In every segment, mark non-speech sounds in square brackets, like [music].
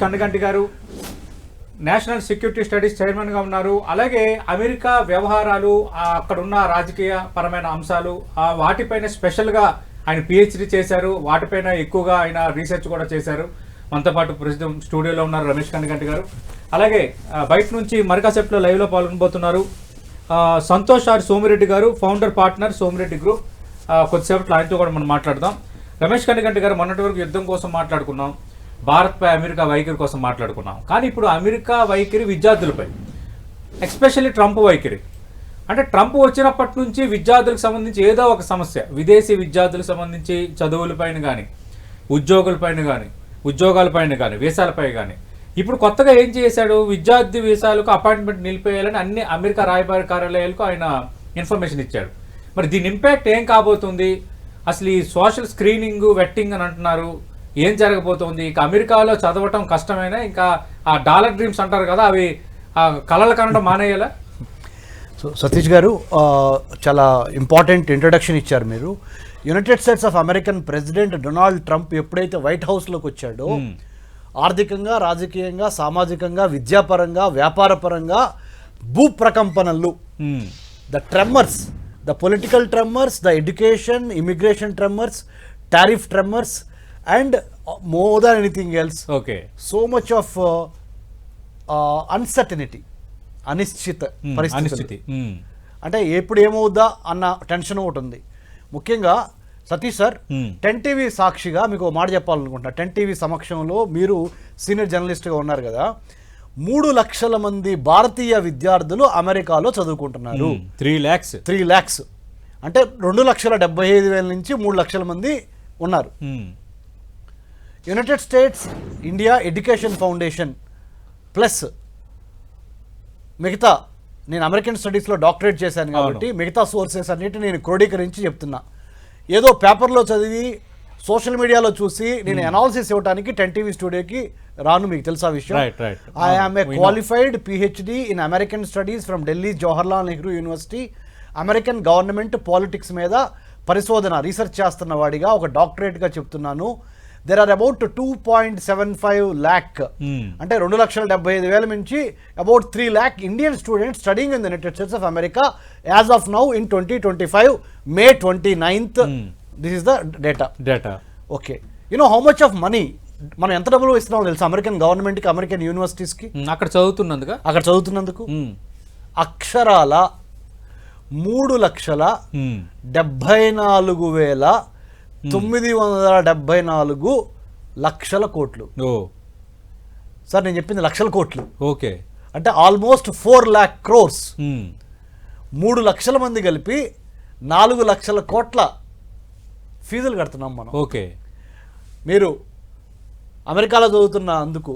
కండగంటి గారు national security studies చైర్మన్గా ఉన్నారు. అలాగే అమెరికా వ్యవహారాలు అక్కడున్న రాజకీయ పరమైన అంశాలు ఆ వాటిపైన స్పెషల్గా ఆయన పిహెచ్డి చేశారు. వాటిపైన ఎక్కువగా ఆయన రీసెర్చ్ కూడా చేశారు. మనతో పాటు ప్రస్తుతం స్టూడియోలో ఉన్నారు రమేష్ కండగంటి గారు. అలాగే బయట నుంచి మరకాసెప్లో లైవ్లో పాల్గొనబోతున్నారు. సంతోష్ ఆర్ సోమిరెడ్డి గారు ఫౌండర్ పార్ట్నర్ సోమిరెడ్డి గ్రూప్ కొద్దిసేపట్లో ఆయనతో కూడా మనం మాట్లాడదాం. రమేష్ కండగంటి గారు మొన్నటి వరకు యుద్ధం కోసం మాట్లాడుకున్నాం. భారత్పై అమెరికా వైఖరి కోసం మాట్లాడుకున్నాం. కానీ ఇప్పుడు అమెరికా వైఖరి విద్యార్థులపై ఎస్పెషల్లీ ట్రంప్ వైఖరి. అంటే ట్రంప్ వచ్చినప్పటి నుంచి విద్యార్థులకు సంబంధించి ఏదో ఒక సమస్య. విదేశీ విద్యార్థులకు సంబంధించి చదువులపైన కానీ ఉద్యోగులపైన కానీ ఉద్యోగాలపైన కానీ వీసాలపై కానీ ఇప్పుడు కొత్తగా ఏం చేశాడు? విద్యార్థి వీసాలకు అపాయింట్మెంట్ నిలిపేయాలని అన్ని అమెరికా రాయబార కార్యాలయాలకు ఆయన ఇన్ఫర్మేషన్ ఇచ్చాడు. మరి దీని ఇంపాక్ట్ ఏం కాబోతుంది? అసలు ఈ సోషల్ స్క్రీనింగ్ వెట్టింగ్ అని అంటున్నారు. ఏం జరగబోతోంది? ఇక అమెరికాలో చదవటం కష్టమైనా? ఇంకా ఆ డాలర్ డ్రీమ్స్ అంటారు కదా అవి ఆ కళలు కనడం మానేయాలా? సో సతీష్ గారు చాలా ఇంపార్టెంట్ ఇంట్రడక్షన్ ఇచ్చారు మీరు. United States of American president Donald Trump ఎప్పుడైతే వైట్ హౌస్లోకి వచ్చాడో ఆర్థికంగా రాజకీయంగా సామాజికంగా విద్యాపరంగా వ్యాపారపరంగా భూప్రకంపనలు the tremors the political tremors the education immigration tremors tariff tremors and more than anything else okay so much of uncertainty అనిశ్చిత పరిస్థితి అంటే ఎప్పుడు ఏమవుద్దా అన్న టెన్షన్ ఒకటి ఉంది. ముఖ్యంగా Satish sir Hmm. Ten TV సాక్షిగా మీకు మాట చెప్పాలనుకుంటున్నా. టెన్ టీవీ సమక్షంలో మీరు సీనియర్ జర్నలిస్ట్గా ఉన్నారు కదా. మూడు లక్షల మంది భారతీయ విద్యార్థులు అమెరికాలో చదువుకుంటున్నారు. త్రీ ల్యాక్స్ త్రీ ల్యాక్స్ అంటే రెండు లక్షల డెబ్బై ఐదు వేల నుంచి మూడు లక్షల మంది ఉన్నారు. ఉమ్, United States India education foundation plus మిగతా నేను అమెరికన్ స్టడీస్లో డాక్టరేట్ చేశాను కాబట్టి మిగతా సోర్సెస్ అన్నిటి నేను క్రోడీకరించి చెప్తున్నా. ఏదో పేపర్లో చదివి సోషల్ మీడియాలో చూసి నేను అనాలిసిస్ ఇవ్వడానికి టెన్ టీవీ స్టూడియోకి రాను మీకు తెలుసా విషయం. I am a. Qualified PhD in American studies from Delhi Jawaharlal Nehru university American government politics మీద పరిశోధన రీసెర్చ్ చేస్తున్న వాడిగా ఒక డాక్టరేట్గా చెప్తున్నాను. There are about two point seven five lakh Hmm. అంటే రెండు లక్షల డెబ్బై ఐదు వేల నుంచి about three lakh Indian students studying in the United States of America as of now in twenty twenty five May twenty ninth Hmm. This is the data data okay you know how much of money మనం ఎంత డబ్బులు ఇస్తున్నామో తెలుసు? American గవర్నమెంట్కి American యూనివర్సిటీస్కి అక్కడ చదువుతున్నందుగా అక్కడ చదువుతున్నందుకు? ఉమ్, అక్షరాల మూడు లక్షల ఉమ్, డెబ్భై నాలుగు వేల తొమ్మిది వందల డెబ్భై నాలుగు లక్షల కోట్లు. ఓ. సార్ నేను చెప్పింది లక్షల కోట్లు. ఓకే. అంటే ఆల్మోస్ట్ ఫోర్ ల్యాక్ క్రోర్స్. మూడు లక్షల మంది కలిపి నాలుగు లక్షల కోట్ల ఫీజులు కడుతున్నాం మనం. ఓకే. మీరు అమెరికాలో చదువుతున్న అందుకు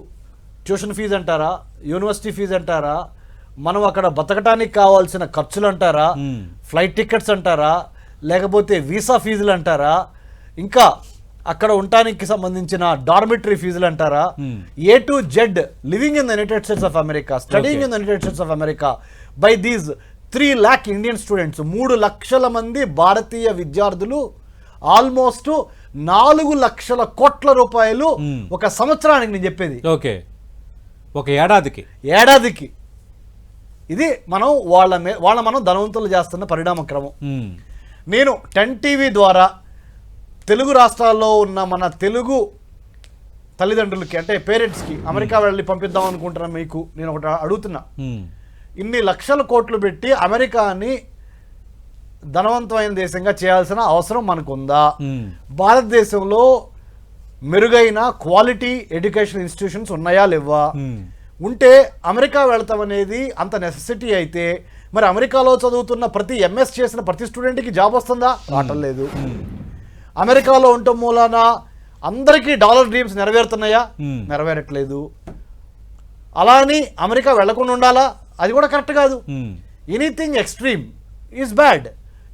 ట్యూషన్ ఫీజు అంటారా యూనివర్సిటీ ఫీజు అంటారా మనం అక్కడ బతకటానికి కావాల్సిన ఖర్చులు అంటారా. ఫ్లైట్ టికెట్స్ అంటారా లేకపోతే వీసా ఫీజులు అంటారా ఇంకా అక్కడ ఉండటానికి సంబంధించిన డార్మిటరీ ఫీజులు అంటారా. A to Z living in the United States of America studying Okay. In the United States of America by these three lakh Indian students మూడు లక్షల మంది భారతీయ విద్యార్థులు ఆల్మోస్ట్ నాలుగు లక్షల కోట్ల రూపాయలు Hmm. ఒక సంవత్సరానికి నేను చెప్పేది. ఓకే ఒక ఏడాదికి. ఏడాదికి. ఇది మనం వాళ్ళ వాళ్ళ మనం ధనవంతులు చేస్తున్న పరిణామ క్రమం ఉమ్, నేను టెన్ టీవీ ద్వారా తెలుగు రాష్ట్రాల్లో ఉన్న మన తెలుగు తల్లిదండ్రులకి అంటే పేరెంట్స్కి అమెరికా వెళ్ళి పంపిద్దాం అనుకుంటున్నా మీకు నేను ఒకటి అడుగుతున్నా. ఇన్ని లక్షల కోట్లు పెట్టి అమెరికాని ధనవంతమైన దేశంగా చేయాల్సిన అవసరం మనకుందా? భారతదేశంలో మెరుగైన క్వాలిటీ ఎడ్యుకేషన్ ఇన్స్టిట్యూషన్స్ ఉన్నాయా లేవా ఉంటే అమెరికా వెళ్తాం అనేది అంత నెసెసిటీ అయితే మరి అమెరికాలో చదువుతున్న ప్రతి ఎంఎస్ చేసిన ప్రతి స్టూడెంట్కి జాబ్ వస్తుందా? రావటం లేదు. అమెరికాలో ఉండటం మూలాన అందరికీ డాలర్ డ్రీమ్స్ నెరవేరుతున్నాయా. నెరవేరట్లేదు. అలా అని అమెరికా వెళ్ళకుండా ఉండాలా? అది కూడా కరెక్ట్ కాదు. Anything extreme is bad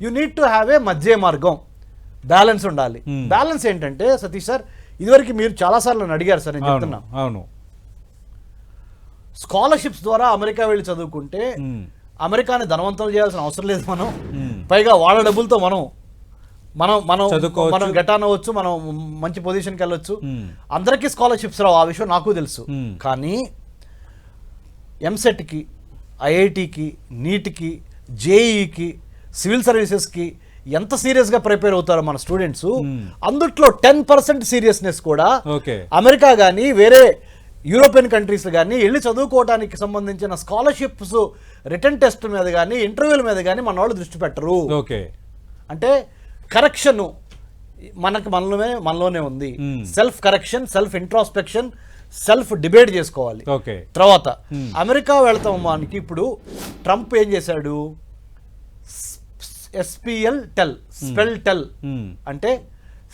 you need to have a మధ్య మార్గం. బ్యాలెన్స్ ఉండాలి. బ్యాలెన్స్ ఏంటంటే సతీష్ సార్ ఇదివరకు మీరు చాలాసార్లు నన్ను అడిగారు సార్ నేను చెప్తున్నా. అవును స్కాలర్షిప్స్ ద్వారా అమెరికా వెళ్ళి చదువుకుంటే అమెరికాని ధనవంతులు చేయాల్సిన అవసరం లేదు మనం. పైగా వాళ్ళ డబ్బులతో మనం మనం మనం. మనం గెటాన్ అవ్వచ్చు మనం మంచి పొజిషన్కి వెళ్ళొచ్చు మ్మ్. అందరికీ స్కాలర్షిప్స్ రావు ఆ విషయం నాకు తెలుసు మ్మ్. కానీ ఎంసెట్కి ఐఐటికి నీట్కి జేఈకి సివిల్ సర్వీసెస్కి ఎంత సీరియస్గా ప్రిపేర్ అవుతారో మన స్టూడెంట్స్ మ్మ్. అందుట్లో టెన్ పర్సెంట్ సీరియస్నెస్ కూడా ఓకే అమెరికా కానీ వేరే యూరోపియన్ కంట్రీస్ కానీ వెళ్ళి చదువుకోవడానికి సంబంధించిన స్కాలర్షిప్స్ రిటర్న్ టెస్ట్ మీద కానీ ఇంటర్వ్యూల మీద కానీ మన వాళ్ళు దృష్టి పెట్టరు ఓకే అంటే కరెక్షన్ మనకు మనలోనే మనలోనే ఉంది. Self correction self introspection self debate చేసుకోవాలి. ఓకే. తర్వాత Hmm. అమెరికా వెళ్తాం మనకి ఇప్పుడు ట్రంప్ ఏం చేశాడు? SPL tel spel tel. అంటే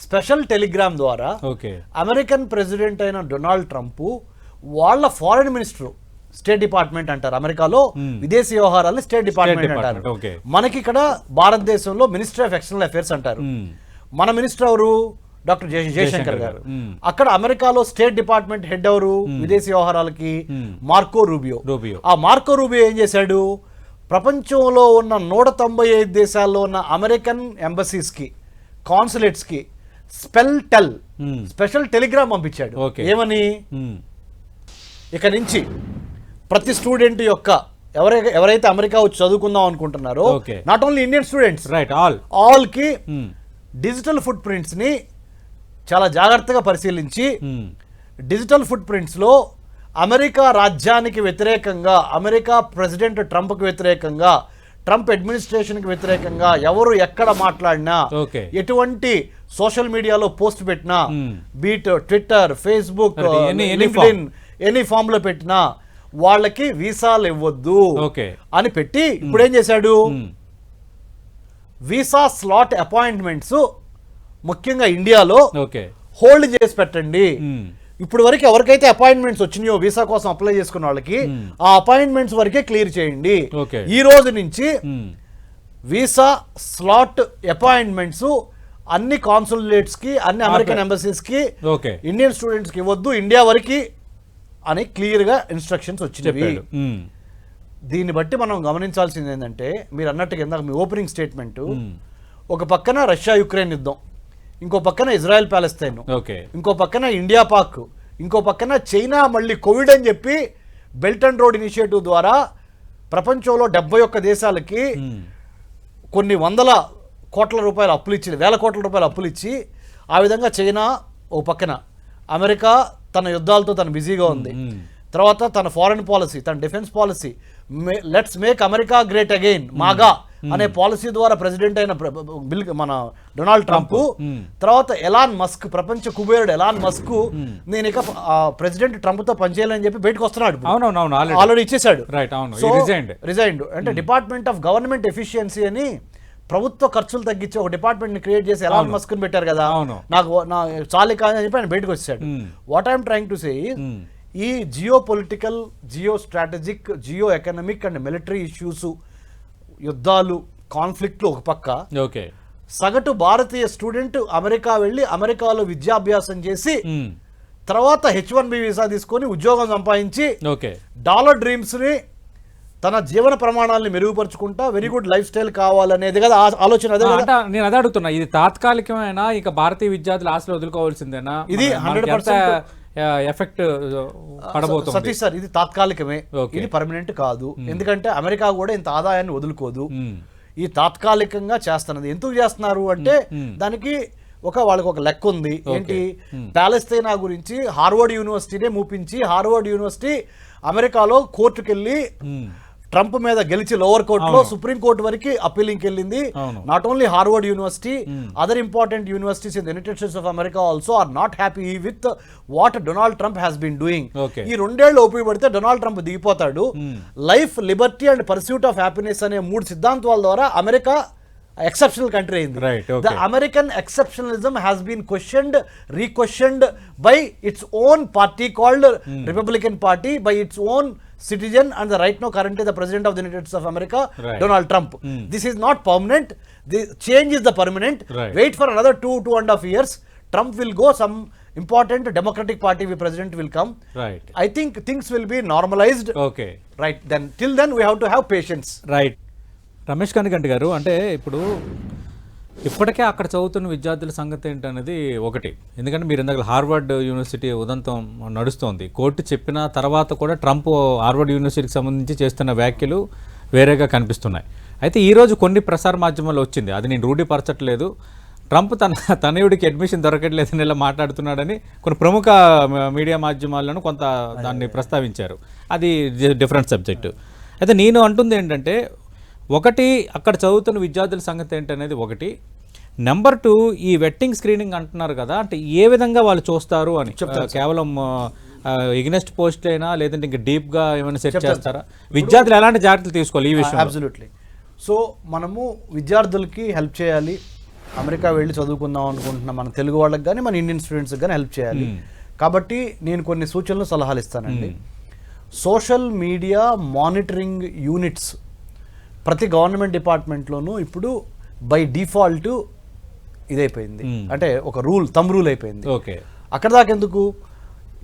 స్పెషల్ టెలిగ్రామ్ ద్వారా ఓకే. అమెరికన్ ప్రెసిడెంట్ అయిన డొనాల్డ్ ట్రంప్ వాళ్ళ ఫారెన్ మినిస్టర్ స్టేట్ డిపార్ట్మెంట్ అంటారు అమెరికాలో. విదేశీ వ్యవహారాలు స్టేట్ డిపార్ట్మెంట్ అంటారు. మనకి ఇక్కడ భారతదేశంలో మినిస్టర్ ఆఫ్ ఎక్స్టర్నల్ అఫేర్స్ అంటారు. మన మినిస్టర్ ఎవరు డాక్టర్ జయ- జయశంకర్ గారు. అక్కడ అమెరికాలో స్టేట్ డిపార్ట్మెంట్ హెడ్ ఎవరు విదేశీ వ్యవహారాలకి. Marco Rubio Rubio. ఆ మార్కో రూబియో ఏం చేశాడు ప్రపంచంలో ఉన్న నూట తొంభై ఐదు దేశాల్లో ఉన్న అమెరికన్ ఎంబసీస్కి కాన్సులేట్స్కి స్పెల్ టెల్. స్పెషల్ టెలిగ్రామ్ పంపించాడు. ఏమని. ఇక నుంచి ప్రతి స్టూడెంట్ యొక్క ఎవరై ఎవరైతే అమెరికా వచ్చి చదువుకుందాం అనుకుంటున్నారో. Not only Indian students right all ఆల్కి మ్మ్. డిజిటల్ ఫుట్ ప్రింట్స్ని చాలా జాగ్రత్తగా పరిశీలించి. డిజిటల్ ఫుట్ ప్రింట్స్లో అమెరికా రాజ్యానికి వ్యతిరేకంగా అమెరికా ప్రెసిడెంట్ ట్రంప్కి వ్యతిరేకంగా ట్రంప్ అడ్మినిస్ట్రేషన్కి వ్యతిరేకంగా ఎవరు ఎక్కడ మాట్లాడినా. ఎటువంటి సోషల్ మీడియాలో పోస్ట్ పెట్టినా Hmm. Be it Twitter Facebook any ఫామ్లో పెట్టినా వాళ్ళకి వీసాలు ఇవ్వద్దు. అని పెట్టి ఇప్పుడు ఏం చేశాడు. వీసా స్లాట్ అపాయింట్మెంట్స్ ముఖ్యంగా ఇండియాలో ఓకే హోల్డ్ చేసి పెట్టండి. ఇప్పుడు వరకు ఎవరికైతే అపాయింట్మెంట్స్ వచ్చినాయో వీసా కోసం అప్లై చేసుకున్న వాళ్ళకి. ఆ అపాయింట్మెంట్స్ వరకే క్లియర్ చేయండి. ఈ రోజు నుంచి. వీసా స్లాట్ అపాయింట్మెంట్స్ అన్ని కాన్సులేట్స్కి అన్ని అమెరికన్. ఎంబసీస్కి ఓకే ఇండియన్ స్టూడెంట్స్కి ఇవ్వద్దు ఇండియా వరకు అని క్లియర్గా ఇన్స్ట్రక్షన్స్ వచ్చినవి. దీన్ని బట్టి మనం గమనించాల్సింది ఏంటంటే మీరు అన్నట్టుగా ఇందాక మీ ఓపెనింగ్ స్టేట్మెంట్. ఒక పక్కన రష్యా యుక్రెయిన్ యుద్ధం ఇంకో పక్కన ఇజ్రాయెల్ ప్యాలెస్తైన్ ఓకే ఇంకో పక్కన ఇండియా పాక్ ఇంకో పక్కన చైనా మళ్ళీ కోవిడ్ అని చెప్పి బెల్ట్ అండ్ రోడ్ ఇనిషియేటివ్ ద్వారా ప్రపంచంలో డెబ్బై ఒక్క దేశాలకి. కొన్ని వందల కోట్ల రూపాయలు అప్పులు ఇచ్చి వేల కోట్ల రూపాయలు అప్పులు ఇచ్చి ఆ విధంగా చైనా ఓ పక్కన అమెరికా తన యుద్ధాలతో తను బిజీగా ఉంది. తర్వాత తన ఫారెన్ పాలసీ తన defence policy let's make America great again MAGA అనే పాలసీ ద్వారా ప్రెసిడెంట్ అయిన బిల్ మన డొనాల్డ్ ట్రంప్. తర్వాత ఎలాన్ మస్క్ ప్రపంచ కుబేరుడు ఎలాన్ మస్క్ నేను ఇక ప్రెసిడెంట్ ట్రంప్తో పనిచేయాలని చెప్పి బయటకు వస్తున్నాడు ఆల్రెడీ రిజైన్డ్ అంటే డిపార్ట్మెంట్ ఆఫ్ గవర్నమెంట్ ఎఫిషియన్సీ అని ప్రభుత్వ ఖర్చులు తగ్గించి ఒక డిపార్ట్మెంట్ని క్రియేట్ చేసి ఎలాన్ అవును. మస్క్ పెట్టారు కదా. నాకు నా చాలి కాదు అని చెప్పి ఆయన బయటకు వచ్చాడు. What I'm trying to say. ఈ geopolitical geostrategic geoeconomic and military issues యుద్ధాలు కాన్ఫ్లిక్ట్లు ఒక పక్క ఓకే సగటు భారతీయ స్టూడెంట్ అమెరికా వెళ్ళి అమెరికాలో విద్యాభ్యాసం చేసి. తర్వాత హెచ్ వన్ బి వీసా తీసుకొని ఉద్యోగం సంపాదించి ఓకే డాలర్ డ్రీమ్స్ని తన జీవన ప్రమాణాలని మెరుగుపరుచుకుంటా వెరీ గుడ్ లైఫ్ స్టైల్ కావాలనేది కదా ఆలోచన అదే నేను అదే అడుగుతున్నా ఇది తాత్కాలికమైన ఇక భారతీయ విద్యార్థులు ఆశలు వదులుకోవాల్సిందేనా? ఇది మన- మనకి 100% ఎంత, ఆ, ఎఫెక్ట్ పడబోతుంది. సతీష్ సార్ ఇది తాత్కాలికమే. ఇది పర్మనెంట్ కాదు. ఎందుకంటే అమెరికా కూడా ఇంత ఆదాయాన్ని వదులుకోదు. ఈ తాత్కాలికంగా చేస్తున్నది. ఎందుకు చేస్తున్నారు అంటే. దానికి ఒక వాళ్ళకి ఒక లెక్క ఉంది. ఏంటి? మ్మ్. ప్యాలెస్తైనా గురించి హార్వర్డ్ యూనివర్సిటీనే మూపించి హార్వర్డ్ యూనివర్సిటీ అమెరికాలో కోర్టుకు వెళ్ళి మ్మ్. ట్రంప్ మీద గెలిచి లోవర్ కోర్టులో అవును. సుప్రీం కోర్టు వరకు అప్పీలింగ్కి వెళ్ళింది. Not only Harvard university. Other important universities in United States of America also are not happy with what Donald Trump has been doing. ఈ రెండేళ్ళు ఉపయోగపడితే Donald Trump దిగిపోతాడు. Life liberty and pursuit of happiness అనే మూడు సిద్ధాంతాల ద్వారా America exceptional country అయింది. The American exceptionalism has been questioned requestioned by its own party called Republican party by its own citizen and the right now currently the president of the United States of America, Right. Donald Trump. Hmm. This is not permanent. The change is the permanent. Right. Wait for another two, two and a half years. Trump will go. Some important Democratic Party president will come. Right I think things will be normalized. Okay Right then, till then we have to have patience. Right Ramesh Kanikanti గారు అంటే ఇప్పుడు ఇప్పటికే అక్కడ చదువుతున్న విద్యార్థుల సంగతి ఏంటనేది ఒకటి. ఎందుకంటే మీరు ఇందాక హార్వర్డ్ యూనివర్సిటీ ఉదంతం నడుస్తోంది. కోర్టు చెప్పిన తర్వాత కూడా ట్రంప్ హార్వర్డ్ యూనివర్సిటీకి సంబంధించి చేస్తున్న వ్యాఖ్యలు వేరేగా కనిపిస్తున్నాయి. అయితే ఈరోజు కొన్ని ప్రసార మాధ్యమాల్లో వచ్చింది. అది నేను రూఢిపరచట్లేదు. ట్రంప్ తన తనయుడికి అడ్మిషన్ దొరకట్లేదని ఇలా మాట్లాడుతున్నాడని కొన్ని ప్రముఖ మీడియా మాధ్యమాలను కొంత దాన్ని ప్రస్తావించారు. అది డిఫరెంట్ సబ్జెక్టు. అయితే నేను అంటుంది ఏంటంటే ఒకటి అక్కడ చదువుతున్న విద్యార్థుల సంగతి ఏంటనేది ఒకటి. నెంబర్ టూ ఈ వెట్టింగ్ స్క్రీనింగ్ అంటున్నారు కదా అంటే ఏ విధంగా వాళ్ళు చూస్తారు అని. కేవలం ఇగ్నెస్ట్ పోస్ట్ అయినా లేదంటే ఇంకా డీప్గా ఏమైనా సెట్ చేస్తారా? విద్యార్థులు ఎలాంటి జాగ్రత్తలు తీసుకోవాలి ఈ విషయం అబ్సల్యూట్లీ సో మనము విద్యార్థులకి హెల్ప్ చేయాలి. అమెరికా వెళ్ళి చదువుకుందాం అనుకుంటున్న మన తెలుగు వాళ్ళకి కానీ మన ఇండియన్ స్టూడెంట్స్కి కానీ హెల్ప్ చేయాలి. కాబట్టి నేను కొన్ని సూచనలు సలహాలు ఇస్తానండి. సోషల్ మీడియా మానిటరింగ్ యూనిట్స్ ప్రతి గవర్నమెంట్ డిపార్ట్మెంట్లోనూ ఇప్పుడు బై డిఫాల్ట్ ఇదైపోయింది. Hmm. అంటే ఒక రూల్ తమ్ రూల్ అయిపోయింది. ఓకే. అక్కడ దాకా ఎందుకు?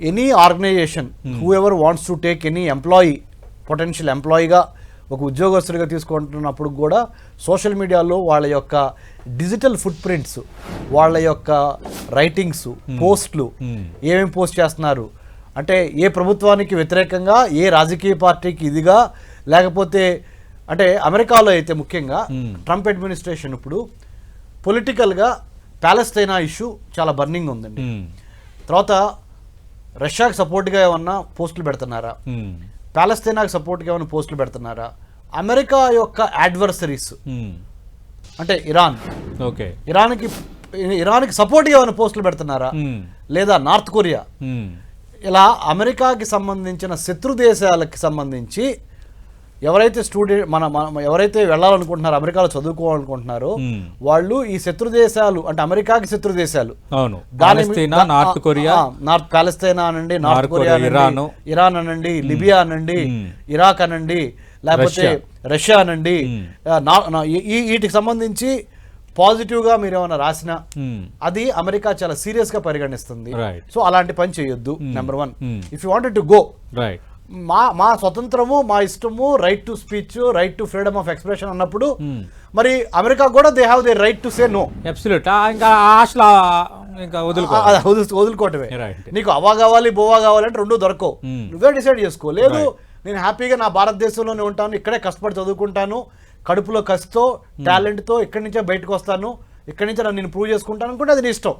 Any organisation who ever wants to take any employee potential ఎంప్లాయీగా ఒక ఉద్యోగస్తుడిగా తీసుకుంటున్నప్పుడు కూడా సోషల్ మీడియాలో వాళ్ళ యొక్క డిజిటల్ ఫుట్ ప్రింట్స్ వాళ్ళ యొక్క రైటింగ్స్ పోస్ట్లు. ఏమేమి పోస్ట్ చేస్తున్నారు? అంటే ఏ ప్రభుత్వానికి వ్యతిరేకంగా ఏ రాజకీయ పార్టీకి ఇదిగా లేకపోతే అంటే అమెరికాలో అయితే ముఖ్యంగా Hmm. ట్రంప్ అడ్మినిస్ట్రేషన్ ఇప్పుడు పొలిటికల్గా ప్యాలెస్తైనా ఇష్యూ చాలా బర్నింగ్ ఉందండి. ఉమ్, తర్వాత రష్యాకి సపోర్ట్గా ఏమన్నా పోస్టులు పెడుతున్నారా? ఉమ్, ప్యాలెస్తైనాకి సపోర్ట్గా ఏమైనా పోస్టులు పెడుతున్నారా? అమెరికా యొక్క అడ్వర్సరీస్ ఉమ్, అంటే ఇరాన్. ఓకే. ఇరాన్కి ఇరాన్కి సపోర్ట్గా ఏమైనా పోస్టులు పెడుతున్నారా? లేదా నార్త్ కొరియా? ఇలా అమెరికాకి సంబంధించిన శత్రు దేశాలకి సంబంధించి ఎవరైతే స్టూడెంట్ మన మన- ఎవరైతే వెళ్ళాలనుకుంటున్నారో అమెరికాలో చదువుకోవాలనుకుంటున్నారో. వాళ్ళు ఈ శత్రు దేశాలు అంటే అమెరికాకి శత్రు దేశాలు అవును నార్త్ కొరియా నార్త్ పాలస్తీనా అనండి నార్త్ కొరియా ఇరాను. ఇరాన్ అనండి లిబియా అనండి. ఇరాక్ అనండి లేకపోతే రష్యా. అనండి వీటికి సంబంధించి పాజిటివ్గా మీరు ఏమైనా రాసినా అది అమెరికా చాలా సీరియస్గా పరిగణిస్తుంది. సో అలాంటి పని చేయొద్దు number one. If you wanted to go right మా మా స్వతంత్రము మా ఇష్టము right to speech right to freedom of expression అన్నప్పుడు Hmm. మరి అమెరికా కూడా they have they right to say no absolute ఇంకా ఆశలు ఇంకా వదులుకో వదులుకోవటమే. నీకు అవా కావాలి బోవా కావాలంటే రెండు దొరకవు. Hmm. నువ్వే డిసైడ్ చేసుకో. లేదు. నేను హ్యాపీగా నా భారతదేశంలోనే ఉంటాను ఇక్కడే కష్టపడి చదువుకుంటాను కడుపులో కసితో టాలెంట్తో ఇక్కడి నుంచే బయటకు వస్తాను ఇక్కడి నుంచే నన్ను నేను ప్రూవ్ చేసుకుంటాను అనుకుంటే అది నీ ఇష్టం.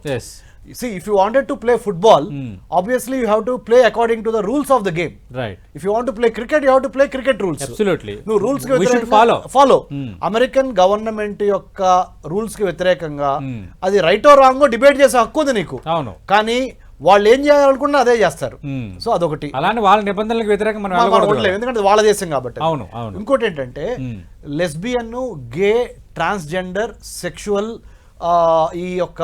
See if you wanted to play football Hmm. obviously you have to play according to the rules of the game. Right if you want to play cricket you have to play cricket rules. Absolutely నువ్వు రూల్స్కి We should వ్యతిరేకంగా follow. Follow Hmm. American government యొక్క రూల్స్కి వ్యతిరేకంగా Hmm. అది రైటో రాంగో debate చేసే హక్కు ఉంది నీకు. అవును. కానీ వాళ్ళు ఏం చేయాలనుకున్నా అదే చేస్తారు. Hmm. సో అదొకటి. అలానే వాళ్ళ నిబంధనలకు వ్యతిరేకంగా మనం ఎందుకంటే వాళ్ళ దేశం కాబట్టి. అవును అవును. ఇంకోటి ఏంటంటే. లెస్బియన్ గే ట్రాన్స్జెండర్ సెక్షువల్ ఈ యొక్క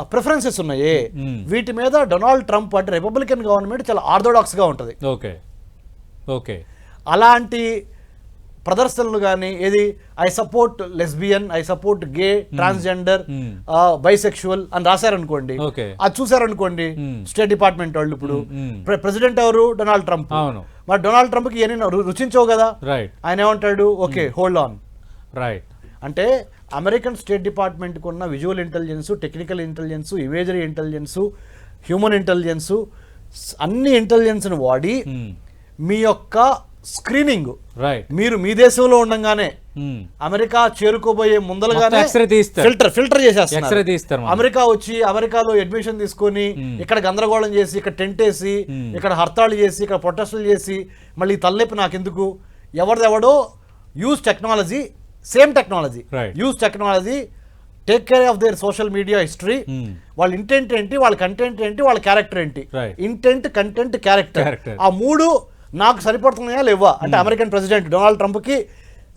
ప్రిఫరెన్సెస్ ఉన్నాయి. వీటి మీద డొనాల్డ్ ట్రంప్ అంటే రిపబ్లికన్ గవర్నమెంట్ చాలా ఆర్థోడాక్స్గా ఉంటుంది. ఓకే. ఓకే. అలాంటి ప్రదర్శనలు కానీ ఏది? I support lesbian I support gay transgender. Bisexual అని రాశారనుకోండి. అది చూసారనుకోండి. స్టేట్ డిపార్ట్మెంట్ వాళ్ళు ఇప్పుడు. ప్రె- ప్రెసిడెంట్ ఎవరు? Donald Trump. మరి డొనాల్డ్ ట్రంప్కి ఇవన్నీ రు- రుచించవు కదా? రైట్ ఆయన ఏమంటాడు? ఓకే హోల్డ్ ఆన్ రైట్ అంటే అమెరికన్ స్టేట్ డిపార్ట్మెంట్కి ఉన్న visual intelligence technical intelligence imagery intelligence human intelligence అన్ని ఇంటెలిజెన్స్ని వాడి మీ యొక్క స్క్రీనింగ్ రైట్ మీరు మీ దేశంలో ఉండగానే అమెరికా చేరుకోబోయే ముందలుగానే. ఫిల్టర్ ఫిల్టర్ చేసేస్తారు. అమెరికా వచ్చి అమెరికాలో అడ్మిషన్ తీసుకొని ఇక్కడ గందరగోళం చేసి ఇక్కడ టెంట్ వేసి. ఇక్కడ హర్తాళ్ళు చేసి ఇక్కడ ప్రొటెస్టులు చేసి మళ్ళీ తలనొప్పి నాకెందుకు ఎవరిదెవడో use technology same technology. Use technology take care of there social media history Hmm. వాళ్ళ ఇంటెంట్ ఏంటి వాళ్ళ కంటెంట్ ఏంటి వాళ్ళ క్యారెక్టర్ ఏంటి. Intent content character. ఆ మూడు నాకు సరిపడుతున్నాయా లేవా అంటే అమెరికన్ ప్రెసిడెంట్ డొనాల్డ్ ట్రంప్కి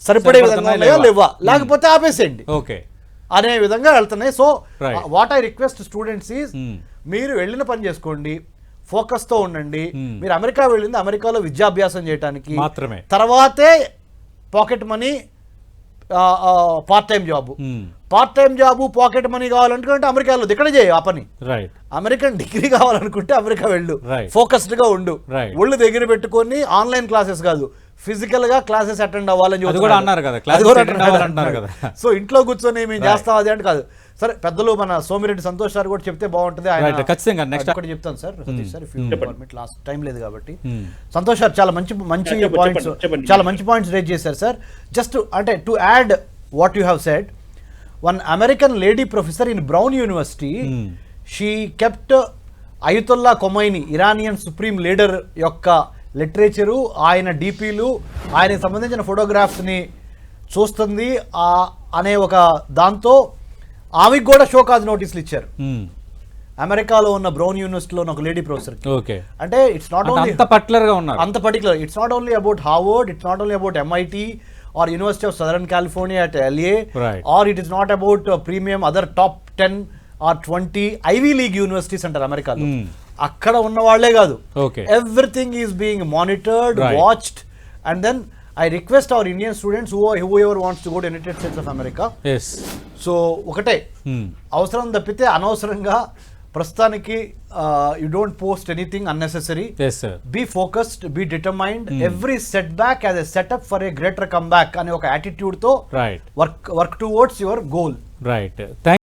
సరిపడే విధంగా ఉన్నాయా లేవా? లేవా లేకపోతే ఆపేసేయండి ఓకే అనే విధంగా వెళ్తున్నాయి so. What I request students is Hmm. మీరు వెళ్ళిన పని చేసుకోండి ఫోకస్తో ఉండండి Hmm. మీరు అమెరికా వెళ్ళింది అమెరికాలో విద్యాభ్యాసం చేయడానికి మాత్రమే. తర్వాతే pocket money part time job part time job pocket money కావాలనుకుంటే అమెరికాలో ఇక్కడ చేయి ఆ పని. రైట్ అమెరికన్ డిగ్రీ కావాలనుకుంటే అమెరికా వెళ్ళు. ఫోకస్డ్గా ఉండు. ఒళ్ళు దగ్గర పెట్టుకొని ఆన్లైన్ క్లాసెస్ కాదు. ఫిజికల్గా క్లాసెస్ అటెండ్ అవ్వాలని అన్నారు కదా. సో [laughs] ఇంట్లో కూర్చొని మేము చేస్తాం అది అంటే కాదు. సరే పెద్దలు మన సోమిరెడ్డి సంతోష్ సార్ కూడా చెప్తే బాగుంటుంది Right, ఖచ్చితంగా. Next- ఒకటి చెప్తాను sir Satish sir last time లేదు కాబట్టి Hmm. సంతోష్ సార్ చాలా మంచి మంచి పాయింట్స్. చాలా మంచి పాయింట్స్ రేజ్ చేశారు సార్ జస్ట్ అంటే to add what you have said one American lady professor in Brown University Hmm. She kept Ayatollah Khomeini Iranian supreme leader యొక్క లిటరేచరు ఆయన డిపిలు ఆయనకు సంబంధించిన ఫోటోగ్రాఫ్స్ని చూస్తుంది ఆ అనే ఒక దాంతో ఆమెకు కూడా షోకాజ్ నోటీసులు ఇచ్చారు అమెరికాలో ఉన్న బ్రౌన్ యూనివర్సిటీలో ఒక లేడీ ప్రొఫెసర్ ఓకే అంటే ఇట్స్ నాట్ ఓన్లీ అంత పర్టికులర్గా ఉన్నారు అంత particular it's not only about Harvard it's not only about MIT or University of Southern California at LA. Or it is not about premium other top ten or twenty Ivy League universities అంటారు అమెరికాలో. అక్కడ ఉన్న వాళ్ళే కాదు. Everything is being monitored. Watched and then I request our Indian students who who ever wants to go United States of America yes so ఒకటే. అవసరం తప్పితే అనవసరంగా ప్రస్తుతానికి you don't post anything unnecessary be focused be determined every setback as a setup for a greater comeback అనే ఒక యాటిట్యూడ్తో right work work towards your goal right